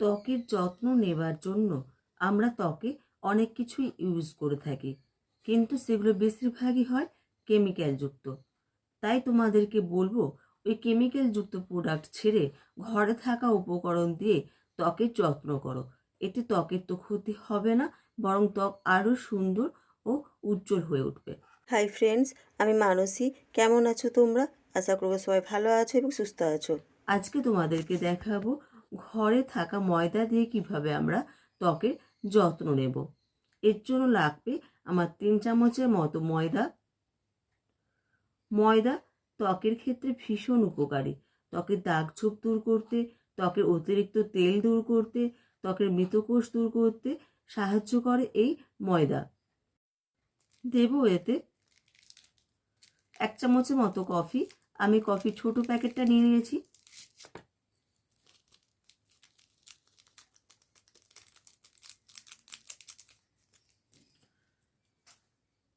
ত্বকের যত্ন নেবার জন্য আমরা ত্বকে অনেক কিছুই ইউজ করে থাকি। কিন্তু সেগুলো বেশিরভাগই হয় কেমিক্যালযুক্ত তাই তোমাদেরকে বলব ওই কেমিক্যালযুক্ত প্রোডাক্ট ছেড়ে ঘরে থাকা উপকরণ দিয়ে ত্বকের যত্ন করো। এতে ত্বকের তো ক্ষতি হবে না বরং ত্বক আরও সুন্দর ও উজ্জ্বল হয়ে উঠবে। হাই ফ্রেন্ডস আমি মানসী। কেমন আছো তোমরা? আশা করব সবাই ভালো আছো এবং সুস্থ আছো। আজকে তোমাদেরকে দেখাবো ঘরে থাকা ময়দা দিয়ে কীভাবে আমরা ত্বকের যত্ন নেব? এর জন্য লাগবে আমার তিন চামচের মতো ময়দা। ময়দা ত্বকের ক্ষেত্রে ভীষণ উপকারী। ত্বকের দাগ ছোপ দূর করতে, ত্বকের অতিরিক্ত তেল দূর করতে, ত্বকের মৃতকোষ দূর করতে সাহায্য করে এই ময়দা। দেব এতে এক চামচের মতো কফি। আমি কফি ছোট প্যাকেটটা নিয়ে নিয়েছি।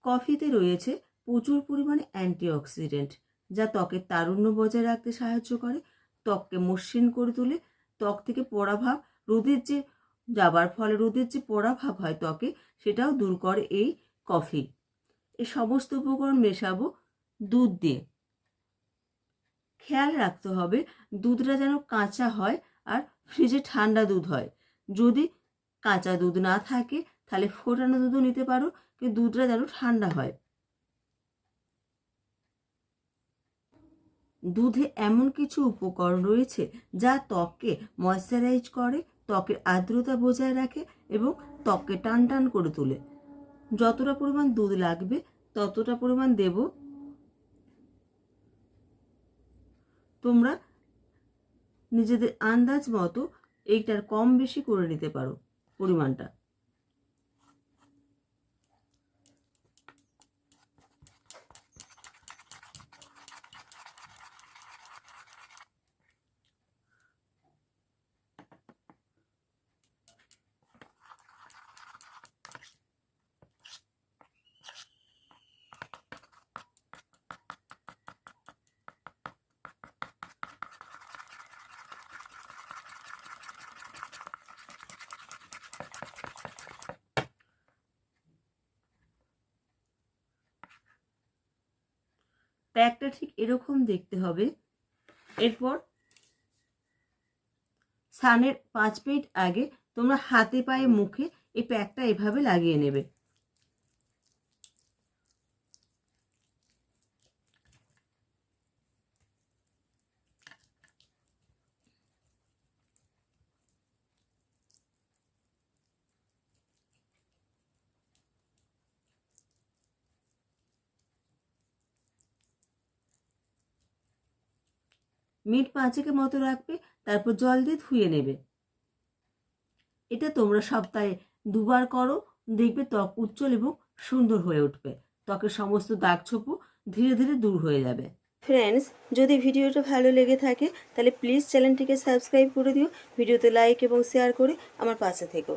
কফিতে রয়েছে প্রচুর পরিমাণে অ্যান্টিঅক্সিডেন্ট, যা ত্বকের তারুণ্য বজায় রাখতে সাহায্য করে। ত্বককে মসৃণ করে তোলে। ত্বক থেকে পোড়াভাব রোদের যে, যাবার ফলে রোদের যে পোড়াভাব হয় ত্বকে, সেটাও দূর করে এই কফি। এ সমস্ত উপকরণ মেশাবো দুধ দিয়ে। খেয়াল রাখতে হবে দুধটা যেন কাঁচা হয় আর ফ্রিজে ঠান্ডা দুধ হয়। যদি কাঁচা দুধ না থাকে তাহলে ফোটানো দুধও নিতে পারো, কিন্তু দুধটা যেন ঠান্ডা হয়। দুধে এমন কিছু উপকরণ রয়েছে যা ত্বককে ময়শ্চারাইজ করে, ত্বকের আর্দ্রতা বজায় রাখে এবং ত্বককে টান টান করে তোলে। যতটা পরিমাণ দুধ লাগবে, ততটা পরিমাণ দেব। তোমরা নিজেদের আন্দাজ মতো এইটার কম বেশি করে নিতে পারো পরিমাণটা। প্যাকটা ঠিক এরকম দেখতে হবে। এরপর সানের পাঁচ মিনিট আগে তোমরা হাতে পায়ে মুখে এই প্যাকটা এভাবে লাগিয়ে নেবে। মিনিট পাঁচেকের মতো রাখবে, তারপর জল দিয়ে ধুয়ে নেবে। এটা তোমরা সপ্তাহে দুবার করো, দেখবে ত্বক উজ্জ্বল এবং সুন্দর হয়ে উঠবে। ত্বকের সমস্ত দাগ ছোপও ধীরে ধীরে দূর হয়ে যাবে। ফ্রেন্ডস যদি ভিডিওটা ভালো লেগে থাকে, তাহলে প্লিজ চ্যানেলটিকে সাবস্ক্রাইব করে দিও, ভিডিওতে লাইক এবং শেয়ার করে আমার পাশে থেকো।